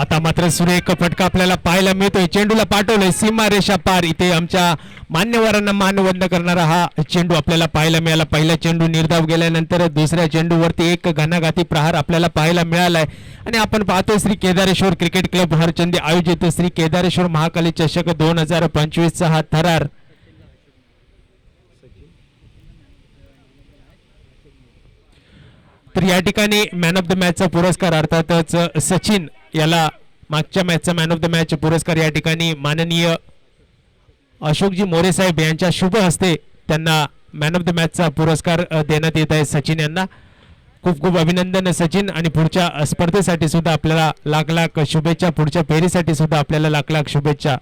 आता मात्र सुरेख फटका आपल्याला पाहायला मिळतोय. चेंडूला पाठवलंय सीमा रेषा पार. इथे आमच्या मान्यवरांना मानवंद करणारा हा चेंडू आपल्याला पाहायला मिळाला. पहिला चेंडू निर्धाव गेल्यानंतर दुसऱ्या चेंडूवरती एक घणाघाती प्रहार आपल्याला पाहायला मिळालाय. आणि आपण पाहतोय श्री केदारेश्वर क्रिकेट क्लब हरचंदी आयोजित. श्री केदारेश्वर महाकाली चषक दोन हजार पंचवीसचा हा थरार. तर या ठिकाणी मॅन ऑफ द मॅचचा पुरस्कार अर्थातच सचिन याला मागच्या मॅचचा मॅन ऑफ द मॅच पुरस्कार या ठिकाणी माननीय अशोकजी मोरे साहेब यांच्या शुभ हस्ते त्यांना मॅन ऑफ द मॅचचा पुरस्कार देण्यात येत आहे सचिन यांना. खूप खूप अभिनंदन सचिन आणि पुढच्या स्पर्धेसाठी सुद्धा आपल्याला लाख लाख शुभेच्छा पुढच्या फेरीसाठी सुद्धा आपल्याला लाख लाख शुभेच्छा.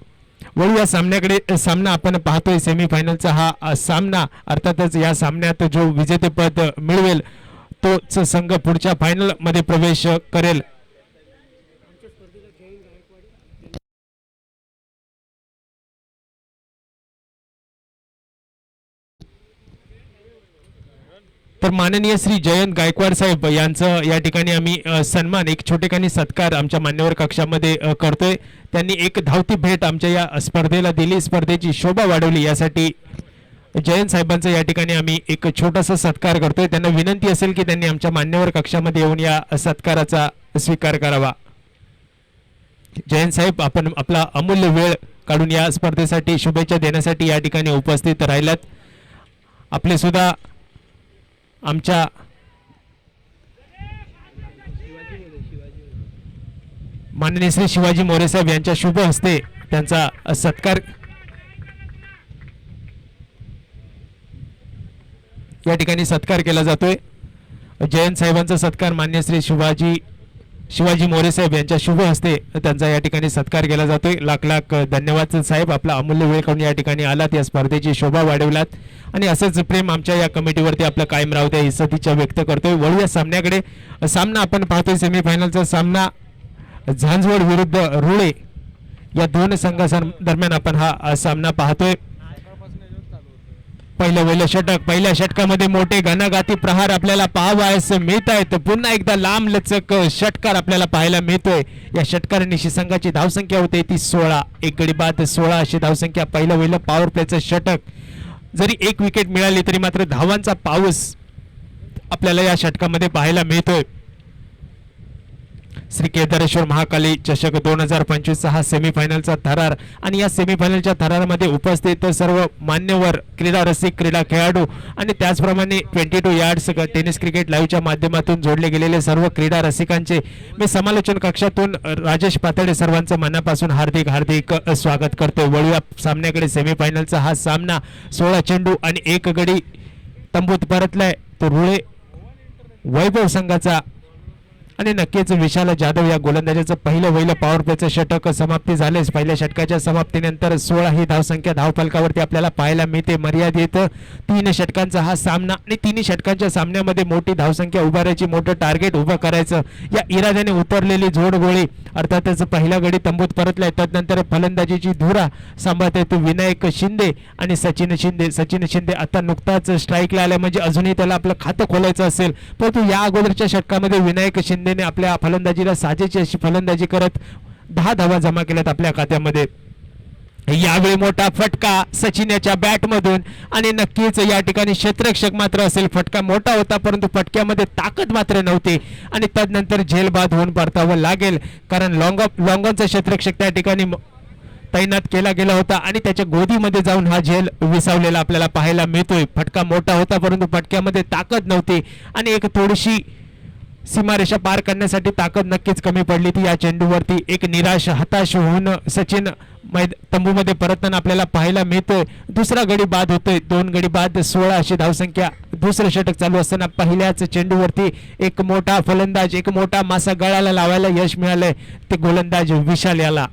वळू या सामन्याकडे सामना आपण पाहतोय सेमीफायनलचा हा सामना. अर्थातच या सामन्यात जो विजेतेपद मिळवेल तोच संघ पुढच्या फायनलमध्ये प्रवेश करेल. तर माननीय श्री जयंत गायकवाड साहेब यांचं या ठिकाणी आम्ही सन्मान एक छोटेखानी सत्कार आमच्या मान्यवर कक्षामध्ये करतोय. त्यांनी एक धावती भेट आमच्या या स्पर्धेला दिली. स्पर्धेची शोभा वाढवली. यासाठी जयंत साहेबांचा या ठिकाणी आम्ही एक छोटासा सत्कार करतोय. त्यांना विनंती असेल की त्यांनी आमच्या मान्यवर कक्षामध्ये येऊन या सत्काराचा स्वीकार करावा. जयंत साहेब आपण आपला अमूल्य वेळ काढून या स्पर्धेसाठी शुभेच्छा देण्यासाठी या ठिकाणी उपस्थित राहिलात. आपले सुद्धा आमच्या माननीय श्री शिवाजी मोरे साहेब यांच्या शुभ हस्ते त्यांचा सत्कार या ठिकाणी सत्कार केला जातोय. जयंत साहेबांचा सत्कार मान्य श्री शिवाजी शिवाजी मोरे साहेब यांच्या शुभ हस्ते त्यांचा या ठिकाणी सत्कार केला जातोय. लाख लाख धन्यवाद साहेब. आपला अमूल्य वेळ काढून या ठिकाणी आलात. या स्पर्धेची शोभा वाढवलात. आणि असंच प्रेम आमच्या या कमिटीवरती आपलं कायम राहू द्या ही सदिच्छा व्यक्त करतोय. वळू या सामन्याकडे. सामना आपण पाहतोय सेमीफायनलचा सामना. झांझवड विरुद्ध रुळे. या दोन संघांदरम्यान आपण हा सामना पाहतोय. पहिलं पहिलं षटक पहिल्या षटकामध्ये मोठे घनाघाती प्रहार आपल्याला पाहावायस मिळत आहेत पुन्हा एकदा लांब लचक षटकार आपल्याला पाहायला मिळतोय. या षटकार निशी संघाची धावसंख्या होते ती सोळा. एक गडी बाद सोळा अशी धावसंख्या पहिलं वहिलं पॉवर प्लेचं षटक. जरी एक विकेट मिळाली तरी मात्र धावांचा पाऊस आपल्याला या षटकामध्ये पाहायला मिळतोय. श्री केदारेश्वर महाकाली चषक दोन हजार पंचवीसचा हा सेमीफायनलचा थरार आणि या सेमीफायनलच्या थरारमध्ये उपस्थित सर्व मान्यवर क्रीडा रसिक क्रीडा खेळाडू आणि त्याचप्रमाणे twenty two yards tennis cricket लाईव्हच्या माध्यमातून जोडले गेलेले सर्व क्रीडा रसिकांचे मी समालोचन कक्षातून राजेश पातळे सर्वांचं मनापासून हार्दिक हार्दिक स्वागत करतो वळूया सामन्याकडे. सेमीफायनलचा हा सामना सोळा चेंडू आणि एक गडी तंबूत परतलाय. तो रुळे वैभव संघाचा आणि नक्कीच विशाल जाधव या गोलंदाजाचं पहिलं वहिलं पॉवर प्लेचं षटक समाप्ती झालेच. पहिल्या षटकाच्या समाप्तीनंतर सोळा ही धावसंख्या धावफलकावरती आपल्याला पाहायला मिळते. मर्यादित तीन षटकांचा हा सामना आणि तिन्ही षटकांच्या सामन्यामध्ये मोठी धावसंख्या उभारायची मोठं टार्गेट उभं करायचं. या इराद्याने उतरलेली जोडगोळी अर्थातच पहिला गडी तंबूत परतलाय. त्यानंतर फलंदाजीची धुरा सांभाळते तो विनायक शिंदे आणि सचिन शिंदे. सचिन शिंदे आता नुकताच स्ट्राईकला आलाय. म्हणजे अजूनही त्याला आपलं खातं खोलायचं असेल. परंतु या अगोदरच्या षटकामध्ये विनायक शिंदे शिंदेने आपल्या फलंदाजीला साजेची अशी फलंदाजी करत दहा धावा जमा केल्यात आपल्या खात्यामध्ये. यावेळी मोठा फटका सचिन याच्या बॅटमधून आणि नक्कीच या ठिकाणी क्षेत्रक्षक मात्र असेल. फटका मोठा होता परंतु फटक्यामध्ये ताकद मात्र नव्हती आणि तदनंतर झेलबाद होऊन परतावं लागेल. कारण लॉंग लॉंगॉनचा क्षेत्रक्षक त्या ठिकाणी तैनात केला गेला होता आणि त्याच्या गोदीमध्ये जाऊन हा झेल विसावलेला आपल्याला पाहायला मिळतोय. फटका मोठा होता परंतु फटक्यामध्ये ताकद नव्हती आणि एक थोडीशी सीमारेषा पार करण्यासाठी ताकद नक्कीच कमी पडली. ती या चेंडूवरती एक निराश हताश होऊन सचिन मैद तंबूमध्ये परतताना आपल्याला पाहायला मिळतोय. दुसरा गडी बाद होतोय. दोन गडी बाद सोळा अशी धावसंख्या. दुसरं षटक चालू असताना पहिल्याच चेंडूवरती एक मोठा फलंदाज एक मोठा मासा गळाला लावायला यश मिळालंय. ते गोलंदाज विशाल याला.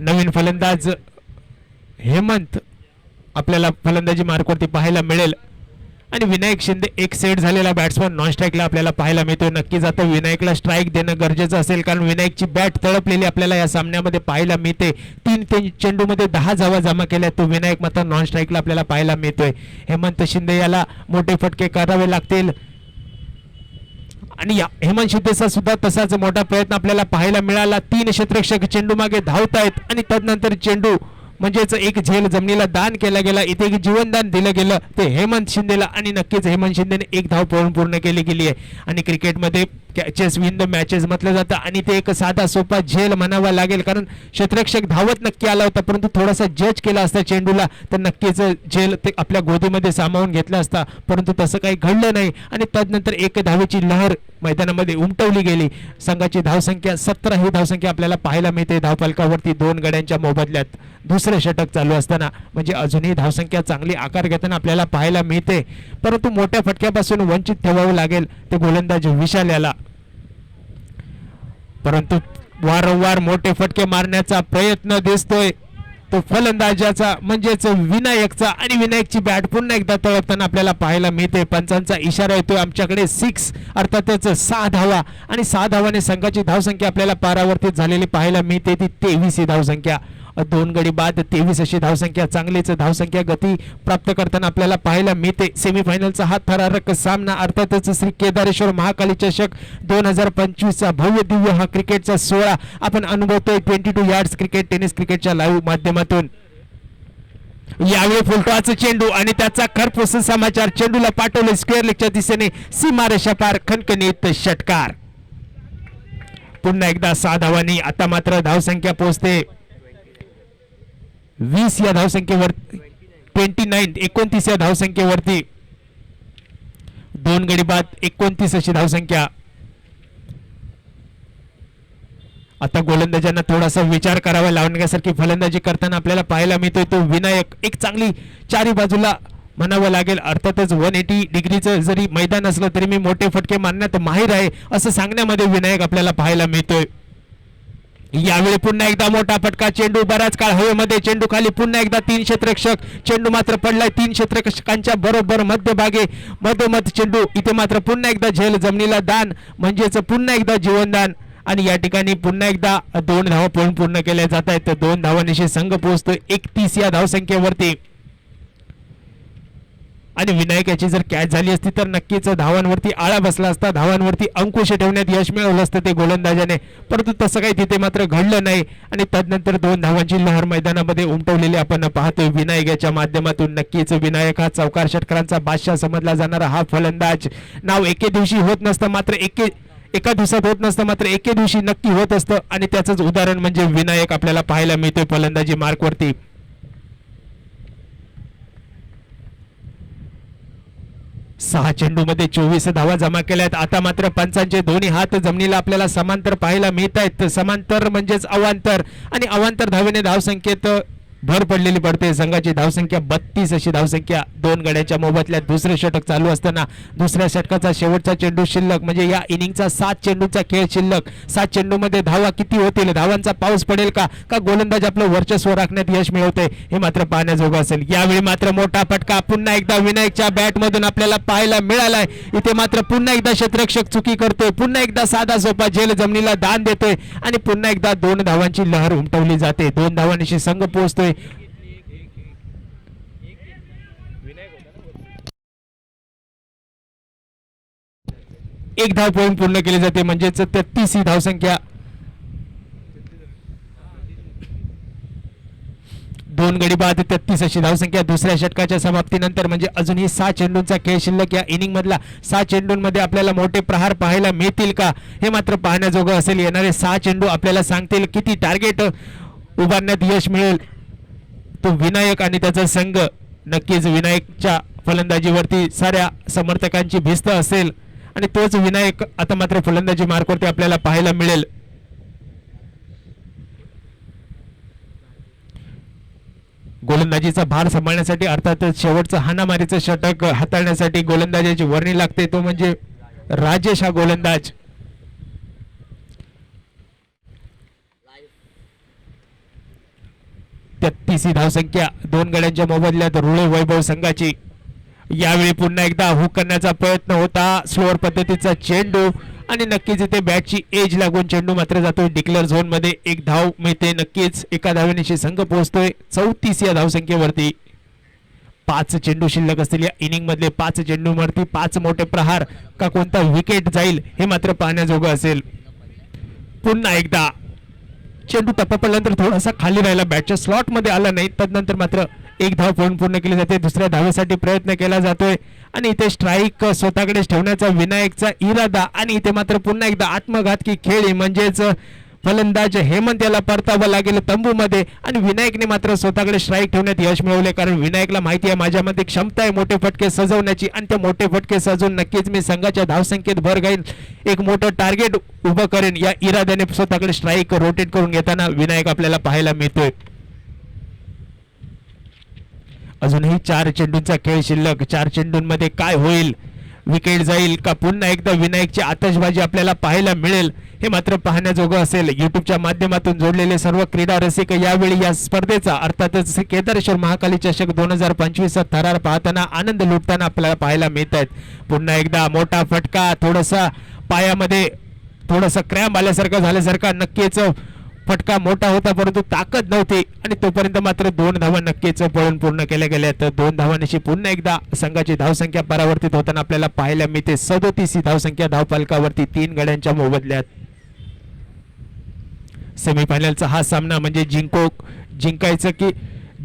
नवीन फलंदाज हेमंत आपल्याला फलंदाजी मार्कवरती पाहायला मिळेल. आणि विनायक शिंदे एक सेट झालेला बॅट्समन नॉन स्ट्राईकला आपल्याला पाहायला मिळतोय. नक्कीच आता विनायकला स्ट्राईक देणं गरजेचं असेल कारण विनायकची बॅट तळपलेली आपल्याला या सामन्यामध्ये पाहायला मिळते. तीन ते चेंडूमध्ये दहा जावा जमा केल्या तो विनायक मात्र नॉन स्ट्राईकला आपल्याला पाहायला मिळतोय. हेमंत शिंदे याला मोठे फटके करावे लागतील. आणि या हेमंत शिंदेचा सुद्धा तसाच मोठा प्रयत्न आपल्याला पाहायला मिळाला. तीन क्षेत्रक्षक चेंडू मागे धावत आहेत आणि तदनंतर चेंडू म्हणजेच एक झेल जमिनीला दान केला गेला इथे एक जीवनदान दिलं गेलं. ते हेमंत शिंदेला आणि नक्कीच हेमंत शिंदेने एक धाव पळून पूर्ण केली गेली आहे. आणि क्रिकेटमध्ये कॅचेस विन द मॅचेस म्हटलं जातं. आणि ते एक साधा सोपा झेल म्हणावा लागेल. कारण क्षेत्ररक्षक धावत नक्की आला होता परंतु थोडासा जज केला असता चेंडूला तर नक्कीच झेल ते आपल्या गोदीमध्ये सामावून घेतला असता. परंतु तसं काही घडलं नाही. आणि तदनंतर एक धावेची लहर मैदानामध्ये उमटवली गेली. संघाची धावसंख्या सतरा ही धावसंख्या आपल्याला पाहायला मिळते. धावपालकावरती दोन गड्यांच्या मोबदल्यात. दुसरं षटक चालू असताना म्हणजे अजूनही धावसंख्या चांगली आकार घेताना आपल्याला पाहायला मिळते. परंतु मोठ्या फटक्यापासून वंचित ठेवावं लागेल ते गोलंदाज विशाल याला. परंतु वारंवार मोठे फटके मारण्याचा प्रयत्न दिसतोय. तो फलंदाजाचा म्हणजेच विनायकचा आणि विनायकची बॅट पुन्हा एकदा तळपताना आपल्याला पाहायला मिळते. पंचांचा इशारा येतोय आमच्याकडे. सिक्स अर्थातच सहा धावा आणि सहा धावाने संघाची धावसंख्या आपल्याला पारावर्तित झालेली पाहायला मिळते. ती तेवीस ही धावसंख्या. दोन गडी बाद तेवीस अशी धावसंख्या चांगलीच धावसंख्या गती प्राप्त करताना आपल्याला पाहायला मिळते. सेमीफायनलचा हा थरारक सामना अर्थातच श्री केदारेश्वर महाकाली चषक दोन हजार पंचवीसचा भव्य दिव्य हा क्रिकेटचा सोहळा आपण अनुभवतोय twenty two yards cricket tennis क्रिकेटच्या लाईव्ह माध्यमातून. यावेळी फुलटॉचा चेंडू आणि त्याचा खरपूस समाचार चेंडूला पाठवले स्क्वेअर लेगच्या दिशेने सीमारेषा पार खणखणीत षटकार. पुन्हा एकदा सहा धावांनी आता मात्र धावसंख्या पोहोचते. वीस या धावसंख्येवर ट्वेंटी नाईन एकोणतीस या धावसंख्येवरती. दोन गडी बाद एकोणतीस अशी धावसंख्या. आता गोलंदाजांना थोडासा विचार करावा लावण्यासारखी फलंदाजी करताना आपल्याला पाहायला मिळतोय तो विनायक. एक चांगली चारी बाजूला म्हणावं लागेल. अर्थातच वन एटी डिग्रीचं जरी मैदान असलं तरी मी मोठे फटके मारण्यात माहीर आहे असं सांगण्यामध्ये विनायक आपल्याला पाहायला मिळतोय. यावेळी पुन्हा एकदा मोठा फटका. चेंडू बराच काळ हवेमध्ये चेंडू खाली पुन्हा एकदा तीन क्षेत्रक्षक. चेंडू मात्र पडलाय तीन क्षेत्रक्षकांच्या बरोबर मध्यभागे. मधोमध चेंडू इथे मात्र पुन्हा एकदा झेल जमिनीला दान म्हणजेच पुन्हा एकदा जीवनदान. आणि या ठिकाणी पुन्हा एकदा दोन धावा पळून पूर्ण केल्या जात आहेत. तर दोन धावांनिशी संघ पोहोचतो एकतीस या धावसंख्येवरती. आणि विनायक याची जर कॅच झाली असती तर नक्कीच धावांवरती आळा बसला असता. धावांवरती अंकुश ठेवण्यात यश मिळवलं असतं ते गोलंदाजाने. परंतु तसं काही तिथे मात्र घडलं नाही. आणि तदनंतर दोन धावांची लहर मैदानामध्ये उमटवलेली आपण पाहतोय. विनायक याच्या माध्यमातून नक्कीच विनायक हा चौकार षटकरांचा बादशाह समजला जाणारा हा फलंदाज. नाव एके दिवशी होत नसतं मात्र एके एका दिवसात होत नसतं मात्र एके दिवशी नक्की होत असतं. आणि त्याचंच उदाहरण म्हणजे विनायक आपल्याला पाहायला मिळतोय फलंदाजी मार्कवरती. सहा चेंडूमध्ये चोवीस धावा जमा केल्यात. आता मात्र पंचांचे दोन्ही हात जमिनीला आपल्याला समांतर पाहायला मिळत आहेत समांतर म्हणजेच अवांतर. आणि अवांतर धावेने धावसंख्येत भर पडलेली पडते. संघाची धावसंख्या बत्तीस अशी धावसंख्या. दोन गड्याच्या मोबदल्यात दुसरे षटक चालू असताना दुसऱ्या षटकाचा शेवटचा चेंडू शिल्लक. म्हणजे या इनिंगचा सात चेंडूचा खेळ शिल्लक. सात चेंडूमध्ये धावा किती होतील? धावांचा पाऊस पडेल का? का गोलंदाज आपलं वर्चस्व राखण्यात यश मिळवते? हे मात्र पाहण्याजोगं असेल. यावेळी मात्र मोठा फटका. पुन्हा एकदा विनायकच्या बॅटमधून आपल्याला पाहायला मिळालाय. इथे मात्र पुन्हा एकदा क्षेत्रक्षक चुकी करतोय. पुन्हा एकदा साधा सोपा झेल जमिनीला दान देतोय. आणि पुन्हा एकदा दोन धावांची लहर उमटवली जाते. दोन धावांशी संघ पोहोचतोय. एक धाव पॉईंट पूर्ण केली जाते म्हणजेच तेहतीस ही धावसंख्या. दोन गडी बाद तेहतीस अशी धावसंख्या. दुसऱ्या षटकाच्या समाप्तीनंतर म्हणजे अजूनही सहा चेंडूंचा खेळ शिल्लक या इनिंग मधला सहा चेंडूंमध्ये आपल्याला मोठे प्रहार पाहायला मिळतील का हे मात्र पाहण्याजोगं असेल. येणारे सहा चेंडू आपल्याला सांगतील किती टार्गेट उभारण्यात यश मिळेल. तो विनायक आणि त्याचा संघ नक्कीच विनायकच्या फलंदाजीवरती साऱ्या समर्थकांची भिस्त असेल. आणि तोच विनायक आता मात्र फलंदाजी मार्कवरती आपल्याला पाहायला मिळेल. गोलंदाजीचा भार सांभाळण्यासाठी अर्थातच शेवटचं हाणामारीचं षटक हाताळण्यासाठी गोलंदाजाची वर्णी लागते. तो म्हणजे राजेश हा गोलंदाज. तेहतीस ही धावसंख्या. दोन गड्यांच्या मोबदल्यात रुळे वैभव संघाची. यावेळी पुन्हा एकदा हुक करण्याचा प्रयत्न होता. स्लोअर पद्धतीचा चेंडू आणि नक्कीच इथे बॅटची एज लागून चेंडू मात्र जातोय. डिक्लेअर झोनमध्ये एक धाव मिळते. नक्कीच एका धावेनिशी संघ पोहोचतोय. चौतीस या धावसंख्येवरती. पाच चेंडू शिल्लक असतील. या इनिंग मधले पाच चेंडूवरती पाच मोठे प्रहार. का कोणता विकेट जाईल हे मात्र पाहण्याजोगं असेल. पुन्हा एकदा चेंडू टप्पा पडल्यानंतर थोडासा खाली राहिला बॅटच्या स्लॉटमध्ये आला नाही. तदनंतर मात्र एक धाव पूर्ण पूर्ण केली जाते. दुसऱ्या धावेसाठी प्रयत्न केला जातोय. आणि इथे स्ट्राईक स्वतःकडेच ठेवण्याचा विनायकचा इरादा. आणि इथे मात्र पुन्हा एकदा आत्मघातकी खेळी. म्हणजेच फलंदाज हेमंत याला परतावं लागेल तंबूमध्ये. आणि विनायकने मात्र स्वतःकडे स्ट्राईक ठेवण्यात यश मिळवले कारण विनायकला माहिती आहे माझ्यामध्ये क्षमता आहे मोठे फटके सजवण्याची. आणि ते मोठे फटके सजवून नक्कीच मी संघाच्या धावसंख्येत भर घेईन. एक मोठं टार्गेट उभं करेन. या इराद्याने स्वतःकडे स्ट्राईक रोटेट करून घेताना विनायक आपल्याला पाहायला मिळतोय. अजूनही चार चेंडूंचा खेळ शिल्लक. चार चेंडूंमध्ये काय होईल? विकेट जाईल का? पुन्हा एकदा विनायकची आतषबाजी आपल्याला पाहायला मिळेल. हे मात्र पाहण्याजोगं असेल. युट्यूबच्या माध्यमातून जोडलेले सर्व क्रीडा रसिक यावेळी या स्पर्धेचा अर्थातच केदारेश्वर महाकाली चषक दोन हजार पंचवीसचा थरार पाहताना आनंद लुटताना आपल्याला पाहायला मिळत आहेत पुन्हा एकदा मोठा फटका थोडासा पायामध्ये थोडासा क्रॅम्प आल्यासारखं झाल्यासारखा नक्कीच फटका मोठा होता परंतु ताकद नव्हती. आणि तोपर्यंत मात्र दोन धावा नक्कीच पळून पूर्ण केल्या गेल्या तर दोन धावांशी पुन्हा एकदा संघाची धावसंख्या परावर्तित होताना आपल्याला पाहायला मिळते. सदोतीस ही धावसंख्या धावपालकावरती तीन गड्यांच्या मोबदल्यात. सेमीफायनलचा हा सामना म्हणजे जिंको जिंकायचं की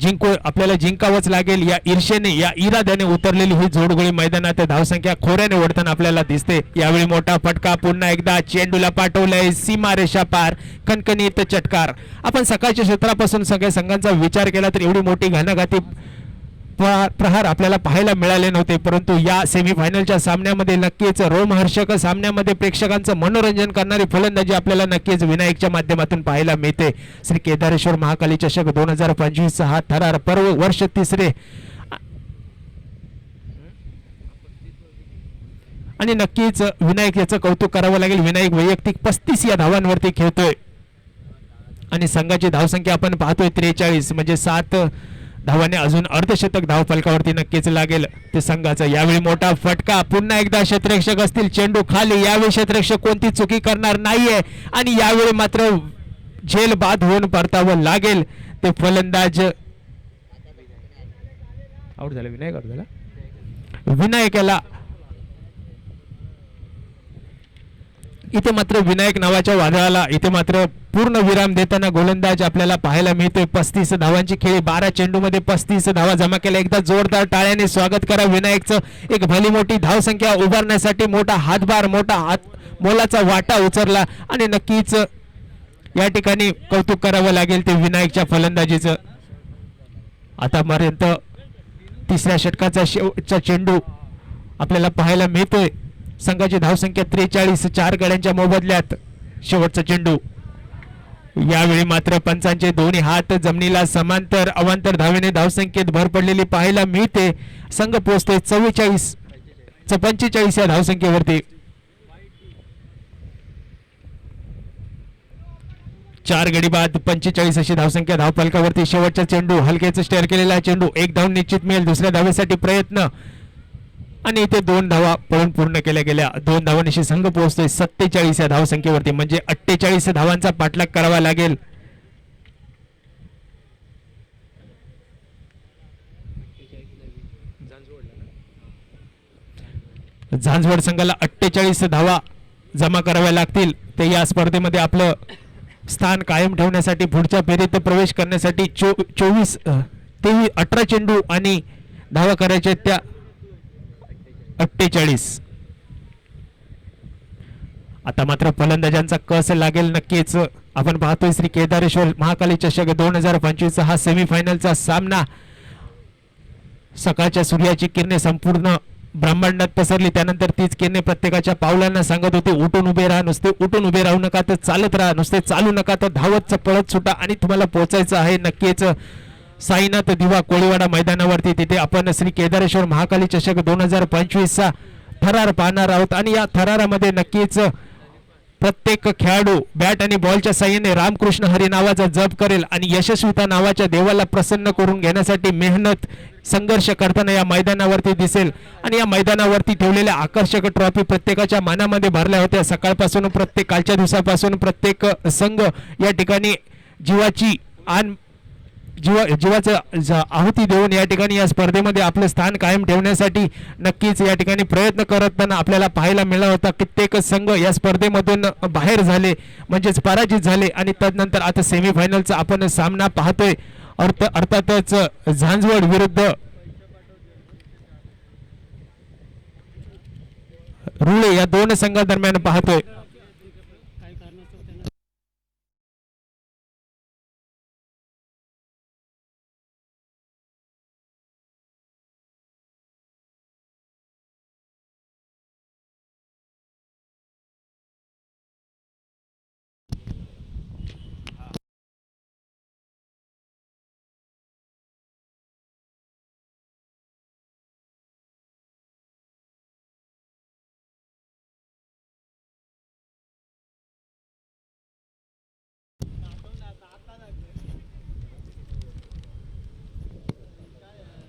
जिंकू आपल्याला जिंकावंच लागेल. या ईर्षेने या इराद्याने उतरलेली ही जोडगोळी मैदानात धावसंख्या खोऱ्याने ओढताना आपल्याला दिसते. यावेळी मोठा फटका पुन्हा एकदा चेंडूला पाठवलंय. सीमा रेषा पार कणकणीत चटकार. आपण सकाळच्या क्षेत्रापासून सगळ्या संघांचा विचार केला तर एवढी मोठी घानाघाती प्रहार प्रहार आपल्याला पाहायला मिळाले नव्हते परंतु या सेमीफायनलच्या सामन्यामध्ये नक्कीच रोमहर्षक सामन्यामध्ये प्रेक्षकांचं मनोरंजन करणारी फलंदाजी आपल्याला नक्कीच विनायकच्या माध्यमातून पाहायला मिळते. श्री केदारेश्वर महाकाली चषक दोन हजार पंचवीस हा थरार पर्व वर्ष तिसरे. आणि नक्कीच विनायक याचं कौतुक करावं लागेल. विनायक वैयक्तिक पस्तीस या धावांवरती खेळतोय. आणि संघाची धावसंख्या आपण पाहतोय त्रेचाळीस म्हणजे सात धावाने अजून अर्धशतक धाव फलकावरती नक्कीच लागेल. ते संघाचा यावेळी मोठा फटका. पुन्हा एकदा क्षेत्ररक्षक असतील चेंडू खाली. यावेळी क्षेत्ररक्षक कोणती चुकी करणार नाहीये. आणि यावेळी मात्र झेल बाद होऊन परतावं लागेल. ते फलंदाज आउट झाला. विनायक आउट झाला. विनायक याला इथे मात्र विनायक नावाच्या वादळाला इथे मात्र पूर्ण विराम देताना गोलंदाज आपल्याला पाहायला मिळतोय. पस्तीस धावांची खेळी बारा चेंडूमध्ये पस्तीस धावा जमा केल्या. एकदा जोरदार टाळ्याने स्वागत करा विनायकचं. एक भली मोठी धावसंख्या उभारण्यासाठी मोठा हातभार मोठा हात मोलाचा वाटा उचलला आणि नक्कीच या ठिकाणी कौतुक करावं लागेल ते विनायकच्या फलंदाजीचं. आतापर्यंत तिसऱ्या षटकाचा शेवटचा चेंडू आपल्याला पाहायला मिळतोय. संघाची धावसंख्या त्रेचाळीस चार गड्यांच्या मोबदल्यात. शेवटचा चेंडू. यावेळी मात्र पंचांचे दोन्ही हात जमिनीला समांतर अवांतर धावेने धावसंख्येत भर पडलेली पाहायला मिळते. संघ पोहोचते चव्वेचाळीस पंचेचाळीस या धावसंख्येवरती. चार गडी बाद पंचेचाळीस अशी धावसंख्या धावपलकावरती. शेवटचा चेंडू हलकेच स्टेअर केलेला चेंडू. एक धाव निश्चित मिळेल. दुसऱ्या धावेसाठी प्रयत्न. आणि इथे दोन धावा पळून पूर्ण केल्या गेल्या. दोन धावांशी संघ पोहोचतोय. सत्तेचाळीस या धावसंख्येवरती म्हणजे अठ्ठेचाळीस धावांचा पाठलाग करावा लागेल. झांझवड संघाला अठ्ठेचाळीस धावा जमा कराव्या लागतील. ते या स्पर्धेमध्ये आपलं स्थान कायम ठेवण्यासाठी पुढच्या फेरीत प्रवेश करण्यासाठी चो चोवीस तेवीस अठरा चेंडू आणि धावा करायच्या आहेत त्या अठ्ठेचाळीस. आता मात्र फलंदाजांचा कस लागेल नक्कीच. आपण पाहतोय श्री केदारेश्वर महाकाली चषक दोन हजार पंचवीस हा सेमीफायनलचा सामना. सकाळच्या सूर्याची किरणे संपूर्ण ब्रह्मांडात पसरली. त्यानंतर तीच किरणे प्रत्येकाच्या पावलांना सांगत होते उठून उभे राहा नुसते उठून उभे राहू नका तर चालत राहा नुसते चालू नका तर धावत पळत सुटा आणि तुम्हाला पोहोचायचं आहे नक्कीच. साईनाथ दिवा कोळीवाडा मैदानावरती तिथे आपण श्री केदारेश्वर महाकाली चषक दोन हजार पंचवीसचा थरार पाहणार आहोत. आणि या थरारामध्ये नक्कीच प्रत्येक खेळाडू बॅट आणि बॉलच्या साह्याने रामकृष्ण हरी नावाचा जप करेल आणि यशस्विता नावाच्या देवाला प्रसन्न करून घेण्यासाठी मेहनत संघर्ष करताना या मैदानावरती दिसेल. आणि या मैदानावरती ठेवलेल्या आकर्षक ट्रॉफी प्रत्येकाच्या मनामध्ये भरल्या होत्या. सकाळपासून प्रत्येक कालच्या दिवसापासून प्रत्येक संघ या ठिकाणी जीवाची आण जीवा जीवाचं आहुती देऊन या ठिकाणी या स्पर्धेमध्ये आपलं स्थान कायम ठेवण्यासाठी नक्कीच या ठिकाणी प्रयत्न करताना आपल्याला पाहायला मिळाला होता. कित्येक संघ या स्पर्धेमधून बाहेर झाले म्हणजेच पराजित झाले आणि तदनंतर आता सेमीफायनलचा आपण सामना पाहतोय. अर्थ अर्थातच झांजवड विरुद्ध रुळे या दोन संघादरम्यान पाहतोय.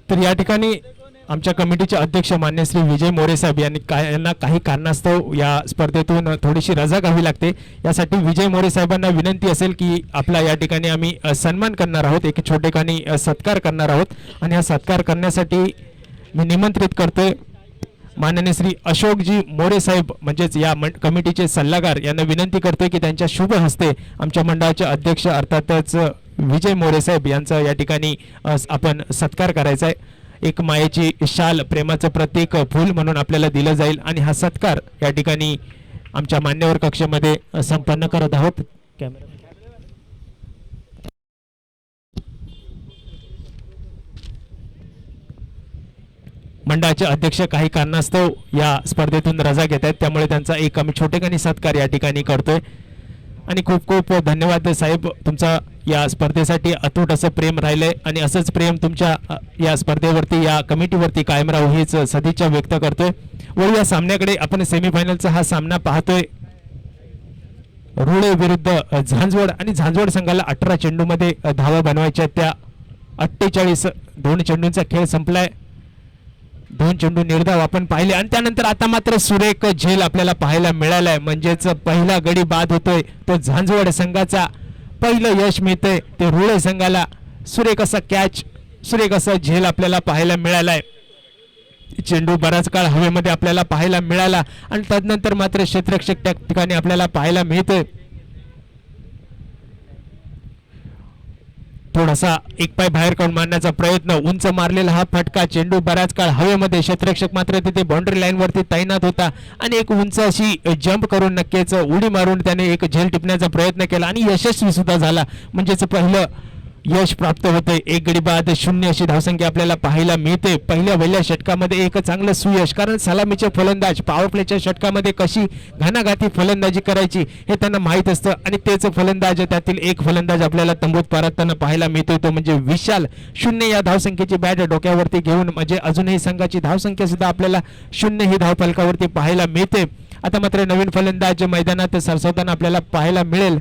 तर या ठिकाणी आमच्या कमिटीचे अध्यक्ष मान्य श्री विजय मोरे साहेब यांनी काय यांना काही कारणास्तव या स्पर्धेतून थोडीशी रजा घ्यावी लागते. यासाठी विजय मोरे साहेबांना विनंती असेल की आपला या ठिकाणी आम्ही सन्मान करणार आहोत. एक छोटेखानी सत्कार करणार आहोत. आणि हा सत्कार करण्यासाठी मी निमंत्रित करतोय माननीय श्री अशोकजी मोरे साहेब म्हणजेच या मंड कमिटीचे सल्लागार यांना विनंती करतोय की त्यांच्या शुभ हस्ते आमच्या मंडळाचे अध्यक्ष अर्थातच विजय मोरे साहेब यांचा या ठिकाणी आपण सत्कार करायचा आहे. एक मायेची शाल प्रेमाचं प्रतीक फूल म्हणून आपल्याला दिलं जाईल आणि हा सत्कार या ठिकाणी आमच्या मान्यवर कक्षेमध्ये संपन्न करत आहोत. कॅमेरा मंडळाचे अध्यक्ष काही कारणास्तव या स्पर्धेतून रजा घेत आहेत. त्यामुळे त्यांचा एक आम्ही छोटेखानी सत्कार या ठिकाणी करतोय. आणि खूप खूप धन्यवाद साहेब तुमचा या स्पर्धेसाठी अतूट असं प्रेम राहिलंय आणि असंच प्रेम तुमच्या या स्पर्धेवरती या कमिटीवरती कायम राहू हीच सदिच्छा व्यक्त करतोय. व या सामन्याकडे आपण सेमीफायनलचा हा सामना पाहतोय. रुळे विरुद्ध झांजवड आणि झांजवड संघाला अठरा चेंडूमध्ये धावा बनवायच्या त्या अठ्ठेचाळीस दोन चेंडूंचा खेळ संपलाय. दोन चेंडू निर्धाव आपण पाहिले. आणि त्यानंतर आता मात्र सुरेख झेल आपल्याला पाहायला मिळालाय. म्हणजेच पहिला गडी बाद होतोय. तो झांजवड संघाचा पहिलं यश मिळतंय. ते रुळे संघाला सुरेख असा कॅच सुरेख असा झेल आपल्याला पाहायला मिळालाय. चेंडू बराच काळ हवेमध्ये आपल्याला पाहायला मिळाला. आणि तदनंतर मात्र क्षेत्रक्षक त्या ठिकाणी आपल्याला पाहायला मिळतोय. थोडासा एक पाय बाहेर काढून मारण्याचा प्रयत्न. उंच मारलेला हा फटका चेंडू बराच काळ हवेमध्ये क्षेत्ररक्षक मात्र तिथे बाउंड्री लाईन वरती तैनात होता. आणि एक उंच अशी जंप करून नक्कीच उडी मारून त्याने एक झेल टिपण्याचा प्रयत्न केला. आणि यशस्वी सुद्धा झाला. म्हणजेच पहिलं यश प्राप्त होते. एक गडी बाद शून्य अशी धावसंख्या आपल्याला पाहायला मिळते. पहिल्या पहिल्या षटकामध्ये एक चांगलं सुयश. कारण सलामीचे फलंदाज पॉवर प्लेच्या षटकामध्ये कशी घानाघाती फलंदाजी करायची हे त्यांना माहीत असतं. आणि तेच फलंदाज त्यातील एक फलंदाज आपल्याला तंबूत परतताना पाहायला मिळतो तो म्हणजे विशाल. शून्य या धावसंख्येची बॅट डोक्यावरती घेऊन म्हणजे अजूनही संघाची धावसंख्या सुद्धा आपल्याला शून्य ही धावफलकावरती पाहायला मिळते. आता मात्र नवीन फलंदाज मैदानात सरसवताना आपल्याला पाहायला मिळेल.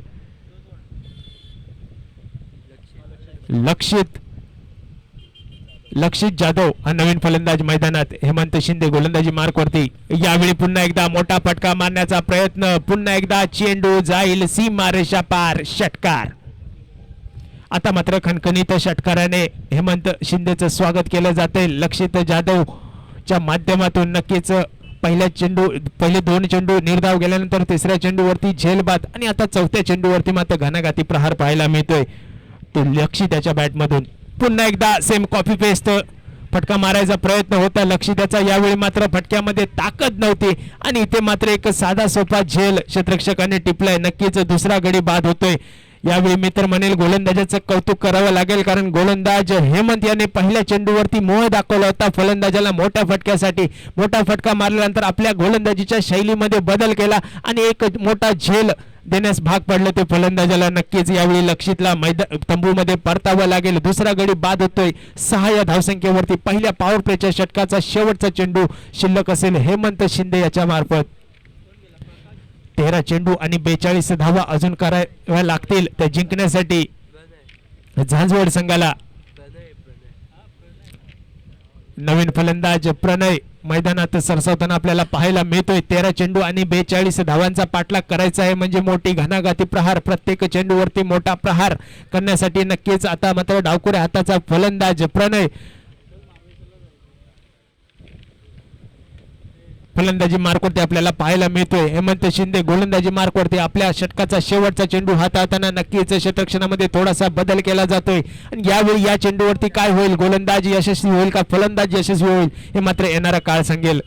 लक्षित लक्षित जाधव हा नवीन फलंदाज मैदानात हेमंत शिंदे गोलंदाजी मार्कवरती. यावेळी पुन्हा एकदा मोठा फटका मारण्याचा प्रयत्न. पुन्हा एकदा चेंडू जाईल सीमा रेषा पार षटकार. आता मात्र खणखणीत षटकाराने हेमंत शिंदेचं स्वागत केलं जाते लक्षित जाधवच्या माध्यमातून नक्कीच पहिल्या चेंडू पहिले दोन चेंडू निर्धाव गेल्यानंतर तिसऱ्या चेंडूवरती झेलबाद आणि आता चौथ्या चेंडूवरती मात्र घनाघाती प्रहार पाहायला मिळतोय. तो लक्षी त्याच्या बॅटमधून. पुन्हा एकदा सेम कॉपी पेस्ट. फटका मारायचा प्रयत्न होता. लक्षी त्याचा यावेळी मात्र फटक्यामध्ये ताकद नव्हती. आणि इथे मात्र एक साधा सोपा झेल क्षेत्रक्षकाने टिपलाय. नक्कीच दुसरा गडी बाद होतोय. यावेळी मी तर म्हणेल गोलंदाजाचं कौतुक करावं लागेल कारण गोलंदाज हेमंत याने पहिल्या चेंडूवरती मोह दाखवला होता. फलंदाजाला मोठ्या फटक्यासाठी मोठा फटका मारल्यानंतर आपल्या गोलंदाजीच्या शैलीमध्ये बदल केला आणि एक मोठा झेल देण्यास भाग पडलं ते फलंदाजाला नक्कीच. यावेळी लक्षितला मैदान तंबूमध्ये परतावं लागेल. दुसरा गडी बाद होतोय. सहा या धावसंख्येवरती पहिल्या पॉवर प्लेच्या षटकाचा शेवटचा चेंडू शिल्लक असेल हेमंत शिंदे याच्या मार्फत. तेरा चेंडू आणि बेचाळीस धावा अजून कराव्या लागतील. त्या जिंकण्यासाठी झांजवड संघाला. नवीन फलंदाज प्रणय मैदानात सरसावताना आपल्याला पाहायला मिळतोय. तेरा चेंडू आणि बेचाळीस धावांचा पाठलाग करायचा आहे. म्हणजे मोठी घनाघाती प्रहार प्रत्येक चेंडूवरती मोठा प्रहार करण्यासाठी नक्कीच आता मात्र डावकुऱ्या हाताचा फलंदाज प्रणय फलंदाजी मार्कवरती आपल्याला पाहायला मिळतोय. हेमंत शिंदे गोलंदाजी मार्कवरती आपल्या षटकाचा शेवटचा चेंडू हाताळताना नक्कीच क्षेत्रक्षणामध्ये थोडासा बदल केला जातोय. आणि यावेळी या चेंडूवरती काय होईल? गोलंदाज यशस्वी होईल का फलंदाज यशस्वी होईल? हे मात्र येणारा काळ सांगेल.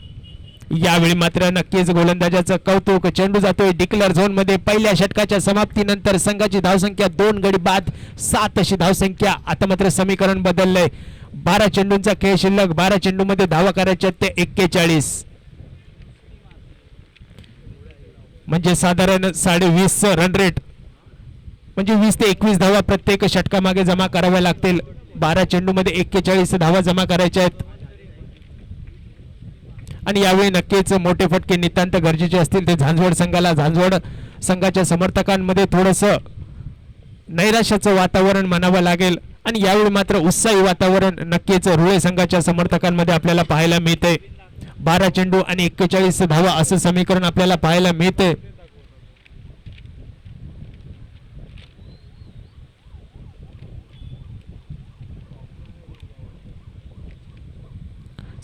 यावेळी मात्र नक्कीच गोलंदाजाचं कौतुक चेंडू जातोय. डिक्लेअर झोनमध्ये पहिल्या षटकाच्या समाप्तीनंतर संघाची धावसंख्या दोन गडी बाद सात अशी धावसंख्या आता मात्र समीकरण बदललंय. बारा चेंडूंचा खेळ शिल्लक बारा चेंडूमध्ये धावा करायच्या ते एक्केचाळीस. म्हणजे साधारण साडे रन रेट म्हणजे वीस ते एकवीस धावा प्रत्येक षटकामागे जमा कराव्या लागतील. बारा चेंडूमध्ये एक्केचाळीस धावा जमा करायच्या आहेत. आणि यावेळी नक्कीच मोठे फटके नितांत गरजेचे असतील. ते झांजवड संघाला झांजवड संघाच्या समर्थकांमध्ये थोडस नैराश्याचं वातावरण म्हणावं लागेल. आणि यावेळी मात्र उत्साही वातावरण नक्कीच रुळे संघाच्या समर्थकांमध्ये आपल्याला पाहायला मिळते बारा चेंडू आणि एक्केचाळीस धावा असं समीकरण आपल्याला पाहायला मिळते.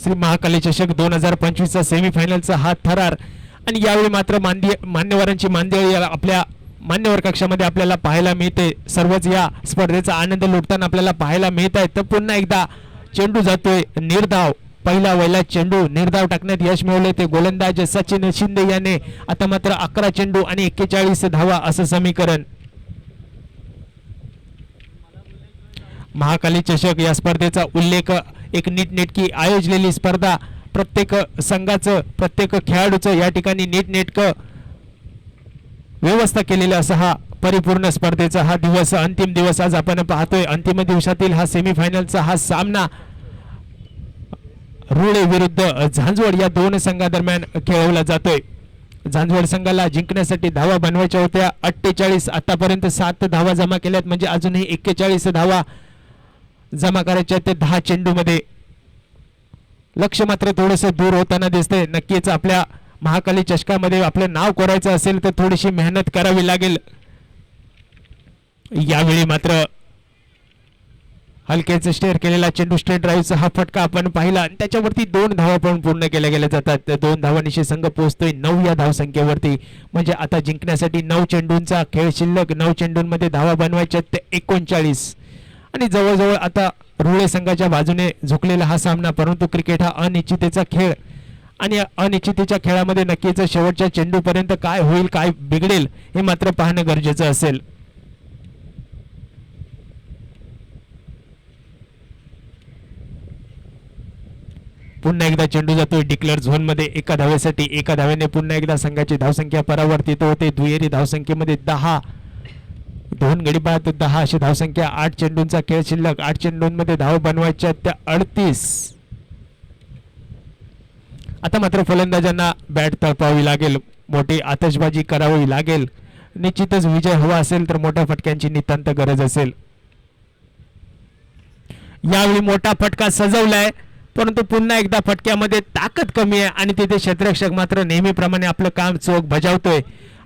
श्री महाकाली चषक दोन हजार पंचवीसचा सेमीफायनलचा हा थरार आणि यावेळी मात्र मांदी मान्यवरांची मांदियाळी या आपल्या मान्यवर कक्षामध्ये आपल्याला पाहायला मिळते. सर्वच या स्पर्धेचा आनंद लुटताना आपल्याला पाहायला मिळत आहे तर पुन्हा एकदा चेंडू जातोय निर्धाव. पहिला वैला चेंडू निर्धाव टाकण्यात यश मिळवले ते गोलंदाज सचिन शिंदे याने. आता मात्र अकरा चेंडू आणि एक्केचाळीस धावा असं समीकरण. महाकाली चषक या स्पर्धेचा उल्लेख एक नीटनेटकी आयोजलेली स्पर्धा. प्रत्येक संघाचं प्रत्येक खेळाडूचं या ठिकाणी नीटनेटकं व्यवस्था केलेला असा हा परिपूर्ण स्पर्धेचा हा दिवस अंतिम दिवस आज आपण पाहतोय. अंतिम दिवसातील हा सेमीफायनलचा हा सामना रुळे विरुद्ध झांजवड या दोन संघादरम्यान खेळवला जातोय. झांजवड संघाला जिंकण्यासाठी धावा बनवायच्या होत्या. अठ्ठेचाळीस आतापर्यंत सात धावा जमा केल्यात. म्हणजे अजूनही एक्केचाळीस धावा जमा करायच्या ते दहा चेंडूमध्ये. लक्ष मात्र थोडस दूर होताना दिसतंय. नक्कीच आपल्या महाकाली चषकामध्ये आपलं नाव कोरायचं असेल तर थोडीशी मेहनत करावी लागेल. यावेळी मात्र हलकेच स्टेअर केलेला चेंडू स्टेट ड्राईव्हचा हा फटका आपण पाहिला. आणि त्याच्यावरती दोन धावा पण पूर्ण केल्या गेल्या जातात. त्या दोन धावांशी संघ पोहोचतोय नऊ या धावसंख्येवरती. म्हणजे आता जिंकण्यासाठी नऊ चेंडूंचा खेळ शिल्लक. नऊ चेंडूंमध्ये धावा बनवायच्या ते एकोणचाळीस. आणि जवळजवळ आता रुळे संघाच्या बाजूने झुकलेला हा सामना परंतु क्रिकेट हा अनिश्चितेचा खेळ. आणि अनिश्चितेच्या खेळामध्ये नक्कीच शेवटच्या चेंडूपर्यंत काय होईल काय बिघडेल हे मात्र पाहणं गरजेचं असेल. पुन्हा एकदा चेंडू जातोय. डिक्लेअर झोनमध्ये एका धावेसाठी एका धावेने पुन्हा एकदा संघाची धावसंख्या परावर्तित होते. दुहेरी धावसंख्येमध्ये दहा. दोन गडी बाद दहा अशी धावसंख्या. आठ चेंडूंचा खेळ शिल्लक. आठ चेंडूंमध्ये धाव बनवायच्या त्या अडतीस. आता मात्र फलंदाजांना बॅट तळपावी लागेल. मोठी आतषबाजी करावी लागेल. निश्चितच विजय हवा असेल तर मोठ्या फटक्यांची नितांत गरज असेल. यावेळी मोठा फटका सजवलाय. परंतु पुन्हा एकदा फटक्यामध्ये ताकद कमी आहे आणि तिथे क्षेत्ररक्षक मात्र नेहमीप्रमाणे आपलं काम चोख बजावतोय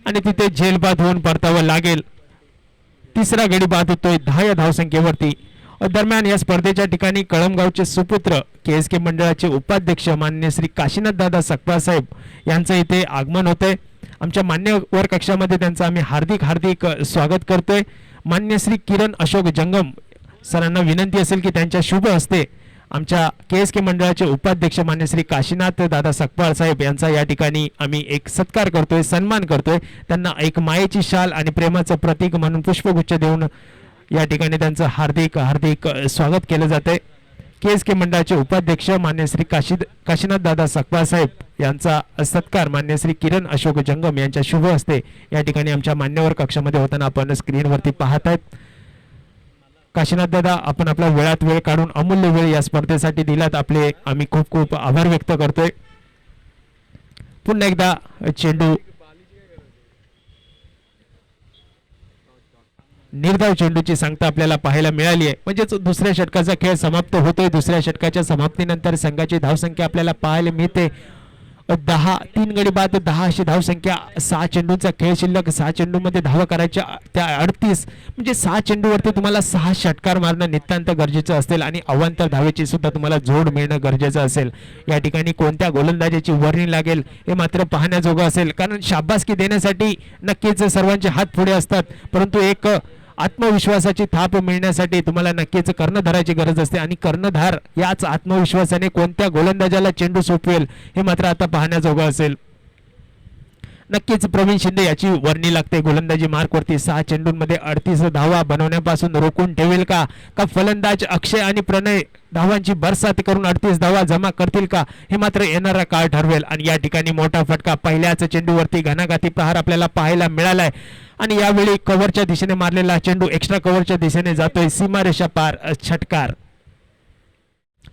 आणि तिथे झेलबाद होऊन परतावं लागेल. तिसरा गडी बाद होतोय दहा या धावसंख्येवरती. दरम्यान या स्पर्धेच्या ठिकाणी कळमगावचे सुपुत्र के एस के मंडळाचे उपाध्यक्ष मान्य श्री काशीनाथ दादा सकपाळ साहेब यांचं इथे आगमन होतंय. आमच्या मान्यवर कक्षामध्ये त्यांचं आम्ही हार्दिक हार्दिक स्वागत करतोय. मान्य श्री किरण अशोक जंगम सरांना विनंती असेल की त्यांच्या शुभ हस्ते आमच्या के एस के मंडळाचे उपाध्यक्ष मान्य श्री काशीनाथ दादा सकपाळ साहेब यांचा या ठिकाणी आम्ही एक सत्कार करतोय सन्मान करतोय. त्यांना एक मायेची शाल आणि प्रेमाचं प्रतीक म्हणून पुष्पगुच्छ देऊन या ठिकाणी त्यांचं हार्दिक हार्दिक स्वागत केलं जाते के एस के मंडळाचे उपाध्यक्ष मान्य श्री काशी काशीनाथ दादा सकपाळ साहेब यांचा सत्कार मान्य श्री किरण अशोक जंगम यांच्या शुभ हस्ते या ठिकाणी आमच्या मान्यवर कक्षामध्ये होताना आपण स्क्रीनवरती पाहत आहेत. काशीनाथ दादा आपण आपला वेळात वेळ काढून अमूल्य वेळ या स्पर्धेसाठी दिलात. आपले आम्ही खूप खूप आभार व्यक्त करतोय. पुन्हा एकदा चेंडू. निर्धाव चेंडूची सांगता आपल्याला पाहायला मिळाली आहे. म्हणजेच दुसऱ्या षटकाचा खेळ समाप्त होतोय. दुसऱ्या षटकाच्या समाप्तीनंतर संघाची धावसंख्या आपल्याला पाहायला मिळते. दहा तीन गडी बाद दहा अशी धावसंख्या सहा चेंडूंचा खेळ शिल्लक सहा चेंडूमध्ये धावा करायच्या त्या अडतीस म्हणजे सहा चेंडूवरती तुम्हाला सहा षटकार मारणं नितांत गरजेचं असेल आणि अवांतर धावेची सुद्धा तुम्हाला जोड मिळणं गरजेचं असेल. या ठिकाणी कोणत्या गोलंदाजाची वर्णी लागेल हे मात्र पाहण्याजोगं असेल. कारण शाबासकी देण्यासाठी नक्कीच सर्वांचे हात पुढे असतात. परंतु एक आत्मविश्वासाची थाप मिळण्यासाठी तुम्हाला नक्कीच कर्णधाराची गरज असते. आणि कर्णधार याच आत्मविश्वासाने कोणत्या गोलंदाजाला चेंडू सोपवेल हे मात्र आता पाहण्याजोगं असेल. नक्कीच प्रवीण शिंदे याची वर्णी लागते. गोलंदाजी मार्कवरती सहा चेंडूंमध्ये अडतीस धावा बनवण्यापासून रोखून ठेवेल का? का फलंदाज अक्षय आणि प्रणय धावांची बरसात करून अडतीस धावा जमा करतील का? हे मात्र येणारा काळ ठरवेल. आणि या ठिकाणी मोठा फटका पहिल्याच चेंडूवरती घणाघाती प्रहार आपल्याला पाहायला मिळालाय. आणि यावेळी कव्हरच्या दिशेने मारलेला चेंडू एक्स्ट्रा कव्हरच्या दिशेने जातोय. सीमारेषा पार षटकार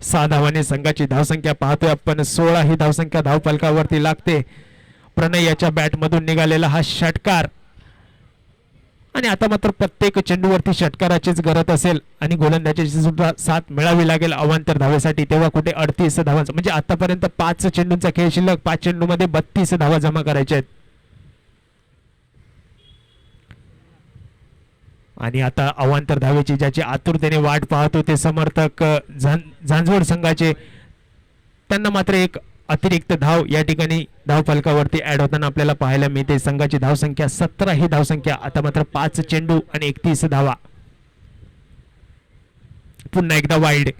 सहा धावाने संघाची धावसंख्या पाहतोय आपण. सोळा ही धावसंख्या धावफलकावरती लागते. प्रणय याच्या बॅटमधून निघालेला हा षटकार. आणि आता मात्र प्रत्येक चेंडूवरती षटकाराचीच गरज असेल. आणि गोलंदाजाची सुद्धा साथ मिळावी लागेल अवांतर धावेसाठी. तेव्हा कुठे अडतीस धावांचा म्हणजे आतापर्यंत पाच चेंडूंचा खेळ शिल्लक पाच चेंडूमध्ये बत्तीस धावा जमा करायच्या आहेत. आणि आता अवांतर धावेची ज्याची आतुरतेने वाट पाहतो ते समर्थक झांझवड संघाचे त्यांना मात्र एक अतिरिक्त धाव या ठिकाणी धाव फलकावरती ऍड होताना आपल्याला पाहायला मिळते. संघाची धावसंख्या सतरा ही धावसंख्या आता मात्र पाच चेंडू आणि एकतीस धावा. पुन्हा एकदा वाईड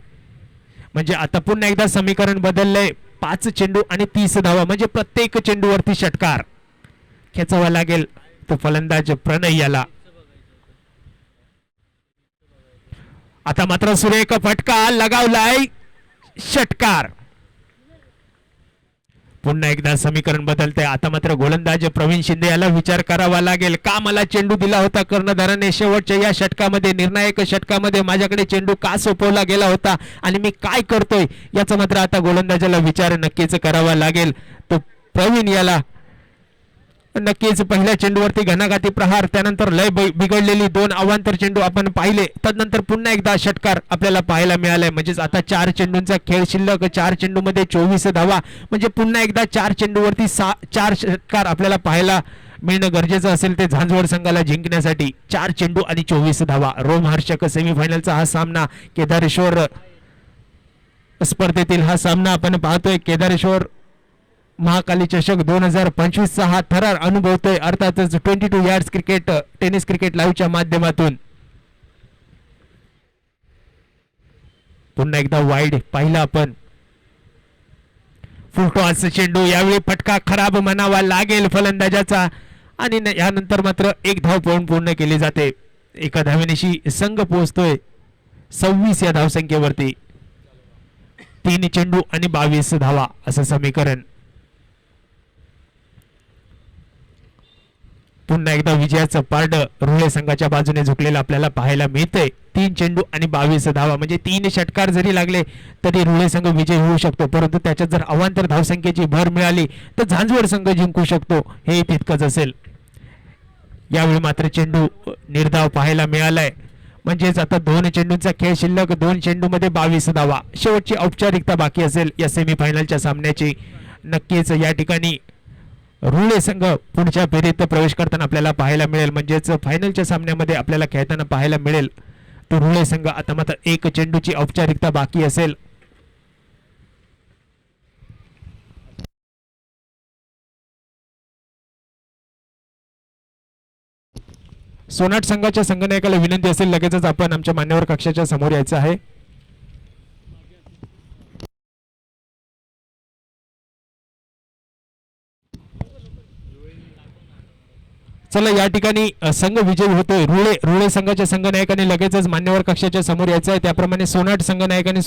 म्हणजे आता पुन्हा एकदा समीकरण बदललंय. पाच चेंडू आणि तीस धावा. म्हणजे प्रत्येक चेंडूवरती षटकार. खेचावा लागेल. तो फलंदाज प्रणय याला आता मात्र सुरेख फटका लगावलाय षटकार. पुन्हा एकदा समीकरण बदलते. आता मात्र गोलंदाज प्रवीण शिंदे याला विचार करावा लागेल. का मला चेंडू दिला होता कर्णधाराने? शेवटच्या या षटकामध्ये निर्णायक षटकामध्ये माझ्याकडे चेंडू का सोपवला गेला होता आणि मी काय करतोय? याचा मात्र आता गोलंदाजाला विचार नक्कीच करावा लागेल. तो प्रवीण याला नक्कीच पहिल्या चेंडूवरती घणाघाती प्रहार त्यानंतर लय बिघडलेली दोन अवांतर चेंडू आपण पाहिले. तदनंतर पुन्हा एकदा षटकार आपल्याला पाहायला मिळालाय. म्हणजेच आता चार चेंडूंचा खेळ शिल्लक चार चेंडूमध्ये चोवीस धावा. म्हणजे पुन्हा एकदा चार चेंडूवरती सा चार षटकार आपल्याला पाहायला मिळणं गरजेचं असेल ते झांजवड संघाला जिंकण्यासाठी. चार चेंडू आणि चोवीस धावा. रोमहर्षक सेमीफायनलचा हा सामना केदारेश्वर स्पर्धेतील हा सामना आपण पाहतोय. केदारेश्वर महाकाली चषक दोन हजार पंचवीसचा हा थरार अनुभवतोय अर्थातच twenty two yards cricket tennis cricket लाईव्हच्या माध्यमातून. पुन्हा एकदा वाईड पाहिलं आपण. फुलटॉस चेंडू यावेळी फटका खराब म्हणावा लागेल फलंदाजाचा. आणि यानंतर मात्र एक धाव पळून पूर्ण केली जाते. एका धावेनेशी संघ पोहोचतोय. सव्वीस या धावसंख्येवरती. तीन चेंडू आणि बावीस धावा असं समीकरण. पुन्हा एकदा विजयाचं पारड रुळे संघाच्या बाजूने झुकलेलं आपल्याला पाहायला मिळतंय. तीन चेंडू आणि बावीस धावा म्हणजे तीन षटकार जरी लागले तरी रुळे संघ विजय होऊ शकतो. परंतु त्याच्यात जर अवांतर धावसंख्येची भर मिळाली तर झांजवड संघ जिंकू शकतो. हे तितकंच असेल. यावेळी मात्र चेंडू निर्धाव पाहायला मिळालाय. म्हणजेच आता दोन चेंडूंचा खेळ शिल्लक दोन चेंडूमध्ये बावीस धावा. शेवटची औपचारिकता बाकी असेल या सेमीफायनलच्या सामन्याची. नक्कीच या ठिकाणी रुळे संघ पुढच्या फेरीत प्रवेश करताना आपल्याला पाहायला मिळेल. म्हणजेच फायनलच्या सामन्यामध्ये आपल्याला खेळताना पाहायला मिळेल. तो रुळे संघ आता मात्र एक चेंडूची औपचारिकता बाकी असेल. सोनाट संघाच्या संघनायकाला विनंती असेल लगेचच आपण आमच्या मान्यवर कक्षाच्या समोर यायचं आहे. चला या ठिकाणी संघ विजयी होतोय. रुळे रुळे संघाच्या संघनायकाने लगेचच मान्यवर कक्षाच्या समोर यायचं आहे त्याप्रमाणे सोनाट संघनायकाने